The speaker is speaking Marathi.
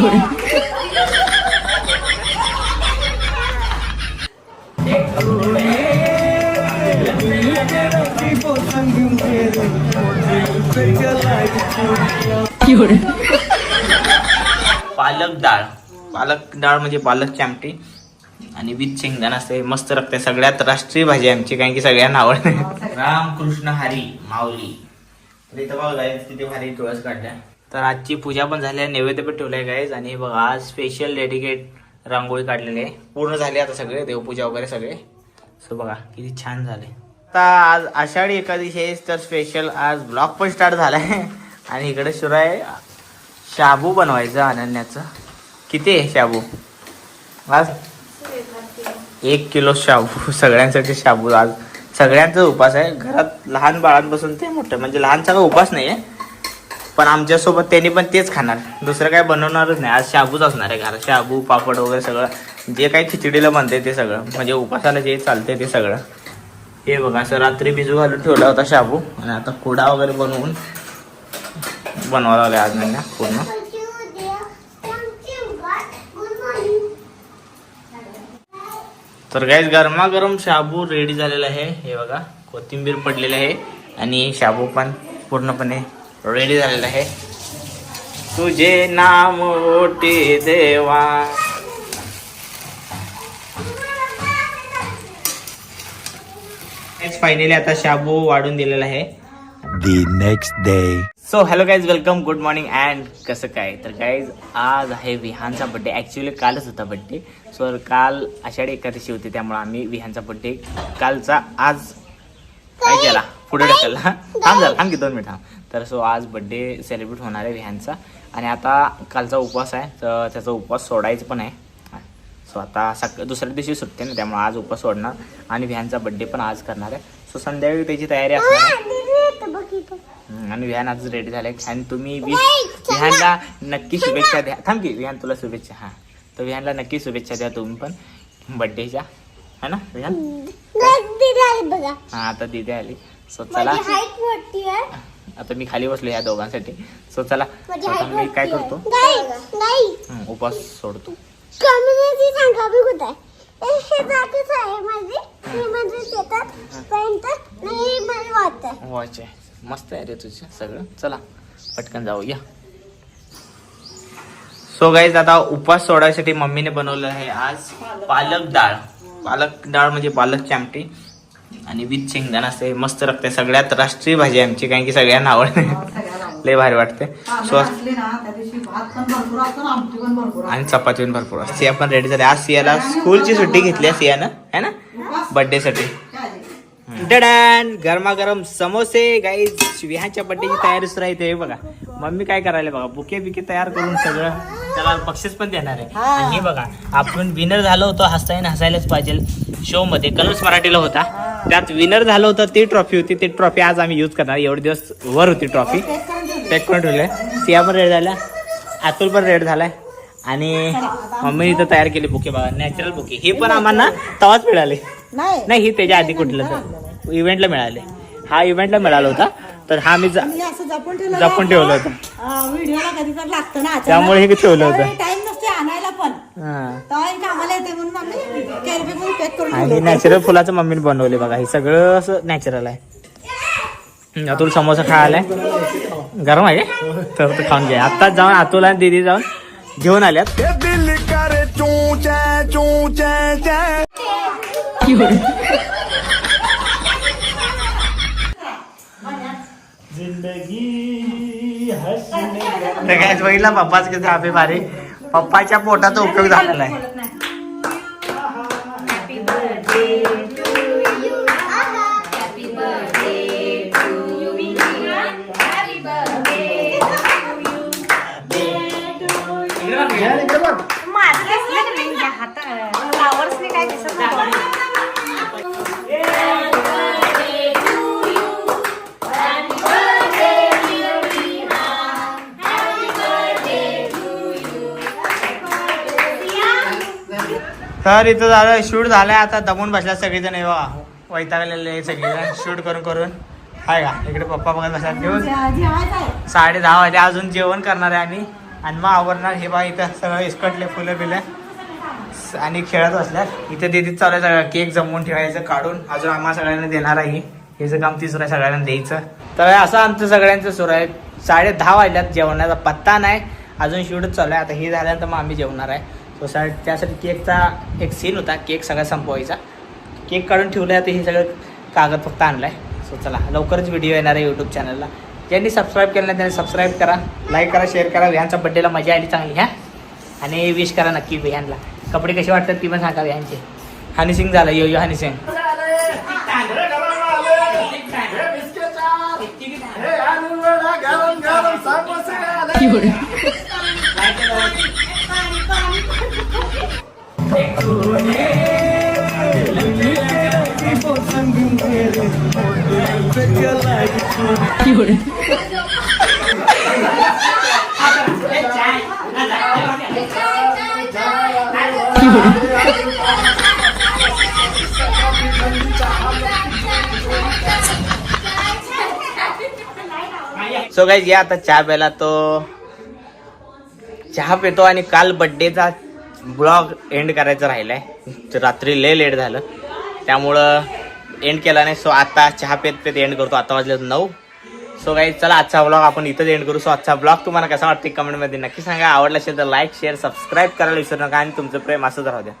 पालक डाळ. पालक डाळ म्हणजे पालकची आमटी आणि विथ शेंगदाणा असते मस्त रक्त सगळ्यात राष्ट्रीय भाजी आमची कारण की सगळ्यांना आवडते. रामकृष्ण हरी माऊली. तर इथं बघा भारी तुळस काढल्या. तर आजची पूजा पण झाली आहे नैवेद्य पण ठेवलंय गाईज आणि बघा आज स्पेशल डेडिकेट रांगोळी काढलेली आहे. पूर्ण झाली आता सगळे देवपूजा वगैरे सगळे. सो बघा किती छान झाले. आता आज आषाढी एकादशी आहे तर स्पेशल आज ब्लॉग पण स्टार्ट झालाय. आणि इकडे सुरू आहे शाबू बनवायचं अनन्याचं. किती आहे शाबू? आज एक किलो शाबू सगळ्यांसाठी शाबू. आज सगळ्यांचा उपास आहे. घरात लहान बाळांपासून ते मोठं म्हणजे लहानचा काही उपास नाही आहे पण आमच्यासोबत त्यांनी पण तेच खाणार. दुसरं काय बनवणारच नाही. आज शाबूच असणार आहे. घरात शाबू पापड वगैरे सगळं जे काही खिचडीला बनते ते सगळं. म्हणजे उपासाला जे चालते ते सगळं. हे बघा असं रात्री भिजू घालून ठेवला होता शाबू. आणि आता कुडा वगैरे बनवून बनवावं लागले आज नाही ना पूर्ण. तर गाईज गरमागरम शाबू रेडी झालेला आहे. हे बघा कोथिंबीर पडलेली आहे. आणि शाबू पण पूर्णपणे रेडी झालेला आहे. तुझे नाम ओटे देवा. फायनली आता शाबू वाढून दिलेला आहे. The next day. So hello guys welcome good morning and कसं काय? तर गाईज आज आहे विहानचा बड्डे ॲक्च्युली कालच होता बड्डे सो काल आषाढी एकादशी होती त्यामुळे आम्ही विहानचा बड्डे कालचा आज काय केला? पुढे ढकलला थांब झाला थांब की दोन मिनिट थांब. तर सो आज बड्डे सेलिब्रेट होणार आहे विहानचा. आणि आता कालचा उपवास आहे तर त्याचा उपवास सोडायचं पण आहे. सो आता सक दुसऱ्या दिवशी सुटते ना त्यामुळे आज उपवास सोडणार. आणि विहानचा बड्डे पण आज करणार आहे. सो संध्याकाळी त्याची तयारी असणार आणि विहान आज रेडी झाले आणि तुम्ही विहानला नक्की शुभेच्छा द्या. थांब की विहान तुला शुभेच्छा हा. तर विहानला नक्की शुभेच्छा द्या तुम्ही पण बड्डेच्या है ना विहान? हा आता दिदी आली. सो चला. आता मी खाली बसलो या दोघांसाठी. सो चला आता मी काय करतो? हम्म, उपवास सोडतो. वॉच मस्त आहे रे तुझं सगळं. चला पटकन जाऊ या सो गाईज आता उपवास सोडायसाठी मम्मीने बनवलं आहे आज पालक डाळ. पालक डाळ म्हणजे पालकची आमटी. आणि विथ शेंगदाणा असते मस्त लागते सगळ्यात राष्ट्रीय भाजी आहे आमची कारण की सगळ्यांना आवडते. लय भारी वाटते. सो असली ना त्या दिवशी भात पण भरपूर असतो आणि आमटी पण भरपूर आणि चपाती पण भरपूर असते. सिया पण रेडी झाली. आज सियाला स्कूलची सुट्टी घेतली आहे सियानं है ना? बर्थडेसाठी डडान! गरमागरम समोसे गाईज विहाच्या बड्डेची तयारी सुरू आहे ते बघा. मम्मी काय करायला बघा? बुके बिके तयार करून सगळं त्याला बक्षीस पण देणार आहे. आणि हे बघा आपण विनर झालो होतो. हसायला हसायलाच पाहिजे. शो मध्ये. कलर्स मराठीला होता. त्यात विनर झालं होतं ती ट्रॉफी होती. ती ट्रॉफी आज आम्ही यूज करणार. एवढे दिवस वर होती ट्रॉफी पॅक करून ठेवलंय सिया पण रेड झाला. अतुल पण रेड झालाय. आणि मम्मीने इथं तयार केले बुके बघा. नॅचरल बुके हे पण आम्हाला तवाच मिळाले. नाही. नाही ही त्याच्या आधी कुठलं तर. इव्हेंटला मिळाले. हा इव्हेंटला मिळाला होता. तर हा मी जा- मी असं जपून ठेवलं जपून ठेवलं होतं. व्हिडिओला कधी तर लागतं ना त्यामुळे हे ठेवलं होतं. टाइम नसते आणायला पण. हा. तेव्हा कामाला येते म्हणून आम्ही कॅरीबॅगमध्ये पॅक करून आणि ठेवलं नॅचरल फुलाचं मम्मीने बनवले बघा. हे सगळं असं नॅचरल आहे. हम्म, अतुल समोसा खायला गरम आहे का? तर ते खाऊन घ्या आत्ताच जाऊन अतुल आणि दीदी जाऊन घेऊन आल्यात. दिल करे चू चे चू चे चे. तर काय बघितला? पप्पाच किती हॅपी भारी पप्पाच्या पोटाचा उपयोग झालेला आहे. तर इथं झालं शूट झालंय आता दमून बसला सगळेजण हे बघा वैतागलेले सगळेजण शूट करून करून. हाय का? इकडे पप्पा बघत बसला घेऊन साडे दहा वाजले अजून जेवण करणार आहे आम्ही. आणि मग आवरणार हे बघा इथं सगळं इस्कटले फुलं बिलं. आणि खेळत बसल्यात इथं दिदीत चालू आहे सगळं केक जमवून ठेवायचं काढून. अजून आम्हा सगळ्यांना देणार आहे हेचं काम तिसरं आहे सगळ्यांना द्यायचं. तर असं आमचं सगळ्यांचं सुरू आहे. साडे दहा वाजल्यात जेवणाचा पत्ता नाही. अजून शूटच चालू आहे. आता हे झाल्यानंतर मग आम्ही जेवणार आहे. सो सा त्यासाठी केकचा एक सीन होता. केक सगळा संपवायचा. केक काढून ठेवलं आहे आता हे सगळं कागद फक्त आणलं आहे सो चला लवकरच व्हिडिओ येणार आहे यूट्यूब चॅनलला ज्यांनी सबस्क्राईब केलं नाही त्यांनी सबस्क्राईब करा लाईक करा शेअर करा. विहानच्या बड्डेला मजा आली चांगली ह्या आणि विश करा नक्की विहानला कपडे कसे वाटतात ती पण सांगा विहानचे हनी सिंग झालं yo yo Honey Singh. So guys या आता चहा प्यायला तो चहा पितो आणि काल बड्डेचा ब्लॉग एंड करायचं राहिलाय. तर रात्री लय लेट झालं. त्यामुळं एंड केला नाही. सो आता चहा पेत पेत एंड करतो. आता वाजले नऊ. सो काही चला आजचा ब्लॉग आपण इथंच एंड करू. सो आजचा ब्लॉग तुम्हाला कसा वाटते कमेंटमध्ये नक्की सांगा. आवडला असेल तर लाईक शेअर सबस्क्राईब करायला विसरू नका आणि तुमचं प्रेम असंच राहू द्या.